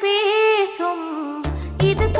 பேசும். இது